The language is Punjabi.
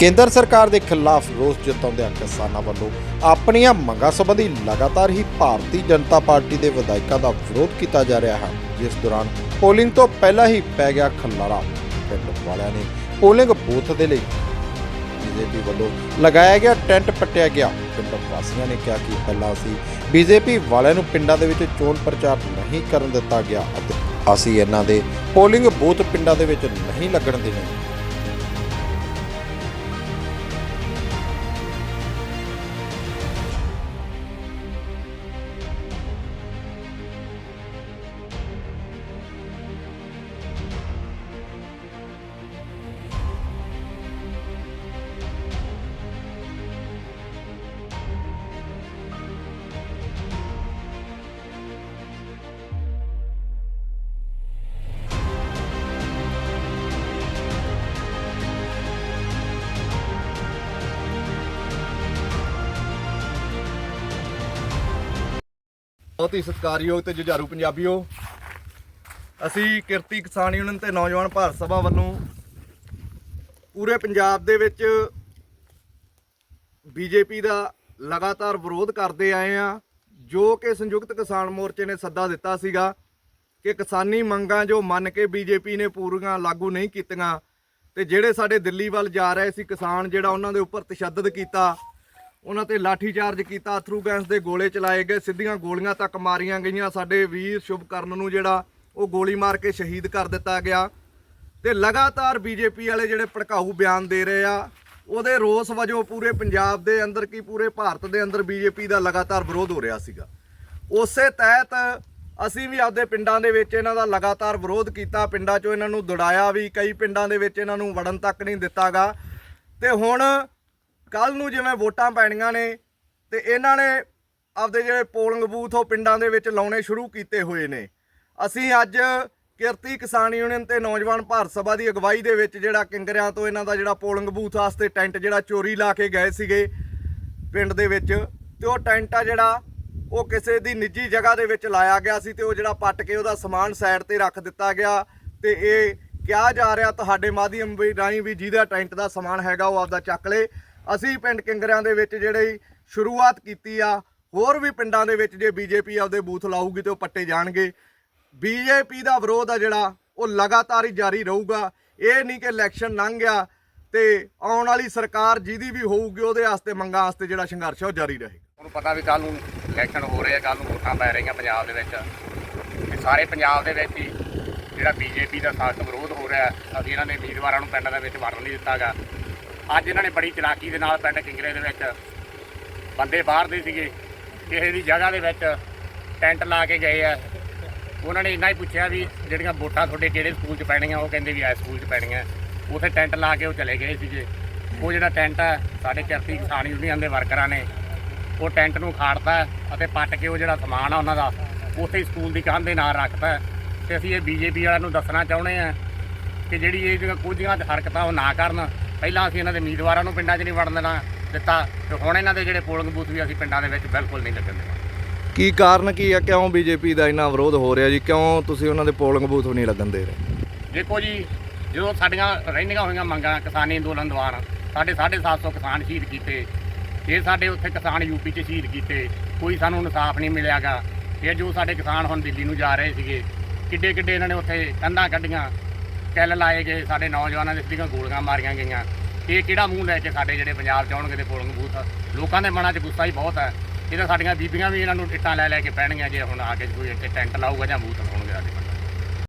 ਕੇਂਦਰ ਸਰਕਾਰ ਦੇ ਖਿਲਾਫ ਰੋਸ ਜਤਾਉਂਦਿਆਂ ਕਿਸਾਨਾਂ ਵੱਲੋਂ ਆਪਣੀਆਂ ਮੰਗਾਂ ਸੰਬੰਧੀ ਲਗਾਤਾਰ ਹੀ ਭਾਰਤੀ ਜਨਤਾ ਪਾਰਟੀ ਦੇ ਵਿਧਾਇਕਾਂ ਦਾ ਵਿਰੋਧ ਕੀਤਾ ਜਾ ਰਿਹਾ ਹੈ, ਜਿਸ ਦੌਰਾਨ ਪੋਲਿੰਗ ਤੋਂ ਪਹਿਲਾਂ ਹੀ ਪੈ ਗਿਆ ਖੱਲਾਰਾ। ਪਿੰਡ ਵਾਲਿਆਂ ਨੇ ਪੋਲਿੰਗ ਬੂਥ ਦੇ ਲਈ ਬੀਜੇਪੀ ਵੱਲੋਂ ਲਗਾਇਆ ਗਿਆ ਟੈਂਟ ਪੱਟਿਆ ਗਿਆ। ਪਿੰਡ ਵਾਸੀਆਂ ਨੇ ਕਿਹਾ ਕਿ ਪਹਿਲਾਂ ਅਸੀਂ ਬੀਜੇਪੀ ਵਾਲਿਆਂ ਨੂੰ ਪਿੰਡਾਂ ਦੇ ਵਿੱਚ ਚੋਣ ਪ੍ਰਚਾਰ ਨਹੀਂ ਕਰਨ ਦਿੱਤਾ ਗਿਆ ਅਤੇ ਅਸੀਂ ਇਹਨਾਂ ਦੇ ਪੋਲਿੰਗ ਬੂਥ ਪਿੰਡਾਂ ਦੇ ਵਿੱਚ ਨਹੀਂ ਲੱਗਣ ਦੇਣੇ। ਬਹੁਤ ਹੀ ਸਤਿਕਾਰਯੋਗ ਤੇ ਜੁਝਾਰੂ ਪੰਜਾਬੀਓ। ਅਸੀਂ ਕਿਰਤੀ ਕਿਸਾਨ ਯੂਨੀਅਨ ਤੇ ਨੌਜਵਾਨ ਭਾਰਤ ਸਭਾ ਵੱਲੋਂ ਪੂਰੇ ਪੰਜਾਬ ਦੇ ਵਿੱਚ ਬੀਜੇਪੀ ਦਾ ਲਗਾਤਾਰ ਵਿਰੋਧ ਕਰਦੇ ਆਏ ਆ ਜੋ ਕਿ ਸੰਯੁਕਤ ਕਿਸਾਨ ਮੋਰਚੇ ਨੇ ਸੱਦਾ ਦਿੱਤਾ ਸੀਗਾ ਕਿ ਕਿਸਾਨੀ ਮੰਗਾਂ ਜੋ ਮੰਨ ਕੇ ਬੀਜੇਪੀ ਨੇ ਪੂਰੀਆਂ ਲਾਗੂ ਨਹੀਂ ਕੀਤੀਆਂ ਤੇ ਜਿਹੜੇ ਸਾਡੇ ਦਿੱਲੀ ਵੱਲ ਜਾ ਰਹੇ ਸੀ ਕਿਸਾਨ, ਜਿਹੜਾ ਉਹਨਾਂ ਦੇ ਉੱਪਰ ਤਸ਼ੱਦਦ ਕੀਤਾ ਉਹਨਾਂ ਤੇ ਲਾਠੀ ਚਾਰਜ ਕੀਤਾ, ਅਥਰੂ ਗੈਸ ਦੇ ਗੋਲੇ ਚਲਾਏ ਗਏ, ਸਿੱਧੀਆਂ ਗੋਲੀਆਂ ਤੱਕ ਮਾਰੀਆਂ ਗਈਆਂ। ਸਾਡੇ ਵੀਰ ਸ਼ੁਭਕਰਨ ਨੂੰ ਜਿਹੜਾ ਉਹ ਗੋਲੀ ਮਾਰ ਕੇ ਸ਼ਹੀਦ ਕਰ ਦਿੱਤਾ ਗਿਆ। ਤੇ ਲਗਾਤਾਰ ਬੀਜੇਪੀ ਵਾਲੇ ਜਿਹੜੇ ਭੜਕਾਊ ਬਿਆਨ ਦੇ ਰਹੇ ਆ, ਉਹਦੇ ਰੋਸ ਵਜੋਂ ਪੂਰੇ ਪੰਜਾਬ ਦੇ ਅੰਦਰ ਕੀ ਪੂਰੇ ਭਾਰਤ ਦੇ ਅੰਦਰ ਬੀਜੇਪੀ ਦਾ ਲਗਾਤਾਰ ਵਿਰੋਧ ਹੋ ਰਿਹਾ ਸੀਗਾ। ਉਸੇ ਤਹਿਤ ਅਸੀਂ ਵੀ ਆਪਦੇ ਪਿੰਡਾਂ ਦੇ ਵਿੱਚ ਇਹਨਾਂ ਦਾ ਲਗਾਤਾਰ ਵਿਰੋਧ ਕੀਤਾ। ਪਿੰਡਾਂ 'ਚੋਂ ਇਹਨਾਂ ਨੂੰ ਦੜਾਇਆ ਵੀ, ਕਈ ਪਿੰਡਾਂ ਦੇ ਵਿੱਚ ਇਹਨਾਂ ਨੂੰ ਵੜਨ ਤੱਕ ਨਹੀਂ ਦਿੱਤਾਗਾ। ਤੇ ਹੁਣ ਕੱਲ ਨੂੰ ਜਿਵੇਂ ਵੋਟਾਂ ਪੈਣੀਆਂ ਨੇ ਤੇ ਇਹਨਾਂ ਨੇ ਆਪਦੇ ਜਿਹੜੇ ਪੋਲਿੰਗ ਬੂਥ ਉਹ ਪਿੰਡਾਂ ਦੇ ਵਿੱਚ ਲਾਉਣੇ ਸ਼ੁਰੂ ਕੀਤੇ ਹੋਏ ਨੇ। ਅਸੀਂ ਅੱਜ ਕਿਰਤੀ ਕਿਸਾਨ ਯੂਨੀਅਨ ਤੇ ਨੌਜਵਾਨ ਭਾਰਤ ਸਭਾ ਦੀ ਅਗਵਾਈ ਦੇ ਵਿੱਚ ਜਿਹੜਾ ਕਿੰਗਰਿਆਂ ਤੋਂ ਇਹਨਾਂ ਦਾ ਜਿਹੜਾ ਪੋਲਿੰਗ ਬੂਥ ਵਾਸਤੇ ਟੈਂਟ ਜਿਹੜਾ ਚੋਰੀ ਲਾ ਕੇ ਗਏ ਸੀਗੇ ਪਿੰਡ ਦੇ ਵਿੱਚ ਤੇ ਉਹ ਟੈਂਟ ਆ ਜਿਹੜਾ ਉਹ ਕਿਸੇ ਦੀ ਨਿੱਜੀ ਜਗ੍ਹਾ ਦੇ ਵਿੱਚ ਲਾਇਆ ਗਿਆ ਸੀ ਤੇ ਉਹ ਜਿਹੜਾ ਪੱਟ ਕੇ ਉਹਦਾ ਸਮਾਨ ਸਾਈਡ ਤੇ ਰੱਖ ਦਿੱਤਾ ਗਿਆ ਤੇ ਇਹ ਕਿਹਾ ਜਾ ਰਿਹਾ ਤੁਹਾਡੇ ਮਾਧਿਅਮ ਵੀ ਰਾਹੀਂ ਵੀ ਜਿਹਦਾ ਟੈਂਟ ਦਾ ਸਮਾਨ ਹੈਗਾ ਉਹ ਆਪਦਾ ਚੱਕ ਲੇ। ਅਸੀਂ ਪਿੰਡ ਕਿੰਗਰਿਆਂ ਦੇ ਵਿੱਚ ਜਿਹੜੇ ਸ਼ੁਰੂਆਤ ਕੀਤੀ ਆ, ਹੋਰ ਵੀ ਪਿੰਡਾਂ ਦੇ ਵਿੱਚ ਜੇ ਬੀਜੇਪੀ ਆਪਦੇ ਬੂਥ ਲਾਊਗੀ ਤੇ ਉਹ ਪੱਟੇ ਜਾਣਗੇ। ਬੀਜੇਪੀ ਦਾ ਵਿਰੋਧ ਆ ਜਿਹੜਾ, ਉਹ ਲਗਾਤਾਰ ਹੀ ਜਾਰੀ ਰਹੂਗਾ। ਇਹ ਨਹੀਂ ਕਿ ਇਲੈਕਸ਼ਨ ਲੰਘ ਗਿਆ ਤੇ ਆਉਣ ਵਾਲੀ ਸਰਕਾਰ ਜਿਹਦੀ ਵੀ ਹੋਊਗੀ, ਉਹਦੇ ਵਾਸਤੇ, ਮੰਗਾਂ ਵਾਸਤੇ ਜਿਹੜਾ ਸੰਘਰਸ਼ ਆ, ਉਹ ਜਾਰੀ ਰਹੇਗਾ। ਤੁਹਾਨੂੰ ਪਤਾ ਵੀ ਕੱਲ ਨੂੰ ਇਲੈਕਸ਼ਨ ਹੋ ਰਹੇ ਆ ਕੱਲ ਨੂੰ ਵੋਟਾਂ ਪੈ ਰਹੀਆਂ ਪੰਜਾਬ ਦੇ ਵਿੱਚ। ਤੇ ਸਾਰੇ ਪੰਜਾਬ ਦੇ ਵਿੱਚ ਹੀ ਜਿਹੜਾ ਬੀਜੇਪੀ ਦਾ ਸਖਤ ਵਿਰੋਧ ਹੋ ਰਿਹਾ, ਅਸੀਂ ਇਹਨਾਂ ਨੇ ਉਮੀਦਵਾਰਾਂ ਨੂੰ ਪਿੰਡਾਂ ਦੇ ਵਿੱਚ ਵੜਨ ਨਹੀਂ ਦਿੱਤਾਗਾ। ਅੱਜ ਇਹਨਾਂ ਨੇ ਬੜੀ ਚਲਾਕੀ ਦੇ ਨਾਲ ਪਿੰਡ ਕਿੰਗਰੇ ਦੇ ਵਿੱਚ ਬੰਦੇ ਬਾਹਰ ਦੇ ਸੀਗੇ, ਕਿਸੇ ਦੀ ਜਗ੍ਹਾ ਦੇ ਵਿੱਚ ਟੈਂਟ ਲਾ ਕੇ ਗਏ ਆ। ਉਹਨਾਂ ਨੇ ਇੰਨਾ ਹੀ ਪੁੱਛਿਆ ਵੀ ਜਿਹੜੀਆਂ ਵੋਟਾਂ ਤੁਹਾਡੇ ਕਿਹੜੇ ਸਕੂਲ 'ਚ ਪੈਣੀਆਂ, ਉਹ ਕਹਿੰਦੇ ਵੀ ਐ ਸਕੂਲ 'ਚ ਪੈਣੀਆਂ। ਉੱਥੇ ਟੈਂਟ ਲਾ ਕੇ ਉਹ ਚਲੇ ਗਏ ਸੀਗੇ। ਉਹ ਜਿਹੜਾ ਟੈਂਟ ਹੈ ਸਾਡੇ ਚਰਤੀ ਕਿਸਾਨ ਯੂਨੀਅਨ ਦੇ ਵਰਕਰਾਂ ਨੇ, ਉਹ ਟੈਂਟ ਨੂੰ ਖਾੜਤਾ ਅਤੇ ਪੱਟ ਕੇ ਉਹ ਜਿਹੜਾ ਸਮਾਨ ਆ ਉਹਨਾਂ ਦਾ, ਉੱਥੇ ਹੀ ਸਕੂਲ ਦੀ ਕੰਧ ਦੇ ਨਾਲ ਰੱਖਤਾ। ਹੈ ਤੇ ਅਸੀਂ ਇਹ ਬੀਜੇਪੀ ਵਾਲਿਆਂ ਨੂੰ ਦੱਸਣਾ ਚਾਹੁੰਦੇ ਆ ਕਿ ਜਿਹੜੀ ਇਹ ਜਿਹੜੀਆਂ ਕੁਝੀਆਂ ਹਰਕਤਾਂ ਉਹ ਨਾ ਕਰਨ ਪਹਿਲਾਂ ਅਸੀਂ ਇਹਨਾਂ ਦੇ ਉਮੀਦਵਾਰਾਂ ਨੂੰ ਪਿੰਡਾਂ 'ਚ ਨਹੀਂ ਵੜਨ ਦੇਣਾ ਦਿੱਤਾ ਤੇ ਹੁਣ ਇਹਨਾਂ ਦੇ ਜਿਹੜੇ ਪੋਲਿੰਗ ਬੂਥ ਵੀ ਅਸੀਂ ਪਿੰਡਾਂ ਦੇ ਵਿੱਚ ਬਿਲਕੁਲ ਨਹੀਂ ਲੱਗਣ ਦੇਣਾ। ਕੀ ਕਾਰਨ ਕੀ ਆ? ਕਿਉਂ ਬੀਜੇਪੀ ਦਾ ਇੰਨਾ ਵਿਰੋਧ ਹੋ ਰਿਹਾ ਜੀ? ਕਿਉਂ ਤੁਸੀਂ ਉਹਨਾਂ ਦੇ ਪੋਲਿੰਗ ਬੂਥ ਨਹੀਂ ਲੱਗਣ ਦੇ ਰਹੇ? ਦੇਖੋ ਜੀ ਜਦੋਂ ਸਾਡੀਆਂ ਰਹਿੰਦੀਆਂ ਹੋਈਆਂ ਮੰਗਾਂ ਕਿਸਾਨੀ ਅੰਦੋਲਨ ਦੌਰਾਨ ਸਾਡੇ 750 ਕਿਸਾਨ ਸ਼ਹੀਦ ਕੀਤੇ ਇਹ ਸਾਡੇ ਉੱਥੇ ਕਿਸਾਨ ਯੂਪੀ 'ਚ ਸ਼ਹੀਦ ਕੀਤੇ ਕੋਈ ਸਾਨੂੰ ਇਨਸਾਫ ਨਹੀਂ ਮਿਲਿਆਗਾ। ਇਹ ਜੋ ਸਾਡੇ ਕਿਸਾਨ ਹੁਣ ਦਿੱਲੀ ਨੂੰ ਜਾ ਰਹੇ ਸੀਗੇ ਕਿੱਡੇ ਕਿੱਡੇ ਇਹਨਾਂ ਨੇ ਉੱਥੇ ਕੰਧਾਂ ਕੱਢੀਆਂ ਕਿੱਲ ਲਾਏ ਗਏ, ਸਾਡੇ ਨੌਜਵਾਨਾਂ ਦੇ ਸਿੱਧੀਆਂ ਗੋਲੀਆਂ ਮਾਰੀਆਂ ਗਈਆਂ। ਇਹ ਕਿਹੜਾ ਮੂੰਹ ਲੈ ਕੇ ਸਾਡੇ ਜਿਹੜੇ ਪੰਜਾਬ 'ਚ ਆਉਣਗੇ ਤੇ ਪੋਲਿੰਗ ਬੂਥ, ਲੋਕਾਂ ਦੇ ਮਨਾਂ 'ਚ ਗੁੱਸਾ ਹੀ ਬਹੁਤ ਹੈ। ਇਹ ਤਾਂ ਸਾਡੀਆਂ ਬੀਬੀਆਂ ਵੀ ਇਹਨਾਂ ਨੂੰ ਇੱਟਾਂ ਲੈ ਲੈ ਕੇ ਪੈਣਗੀਆਂ, ਜੇ ਹੁਣ ਆ ਕੇ ਕੋਈ ਇੱਥੇ ਟੈਂਟ ਲਾਊਗਾ ਜਾਂ ਬੂਥ ਲਾਉਣਗੇ